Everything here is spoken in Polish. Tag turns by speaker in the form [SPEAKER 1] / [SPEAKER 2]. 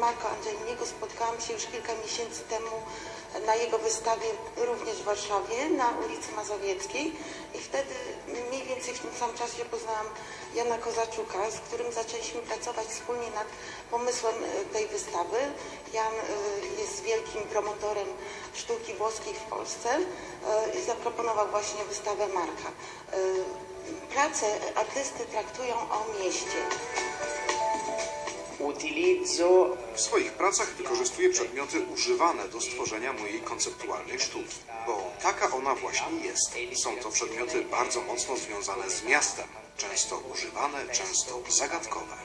[SPEAKER 1] Marco Angeliniego spotkałam się już kilka miesięcy temu na jego wystawie również w Warszawie na ulicy Mazowieckiej i wtedy mniej więcej w tym samym czasie poznałam Jana Kozaczuka, z którym zaczęliśmy pracować wspólnie nad pomysłem e, tej wystawy. Jan e, jest wielkim promotorem sztuki włoskiej w Polsce e, i zaproponował właśnie wystawę Marka. Prace artysty traktują o mieście.
[SPEAKER 2] W swoich pracach wykorzystuję przedmioty używane do stworzenia mojej konceptualnej sztuki, bo taka ona właśnie jest. Są to przedmioty bardzo mocno związane z miastem, często używane, często zagadkowe.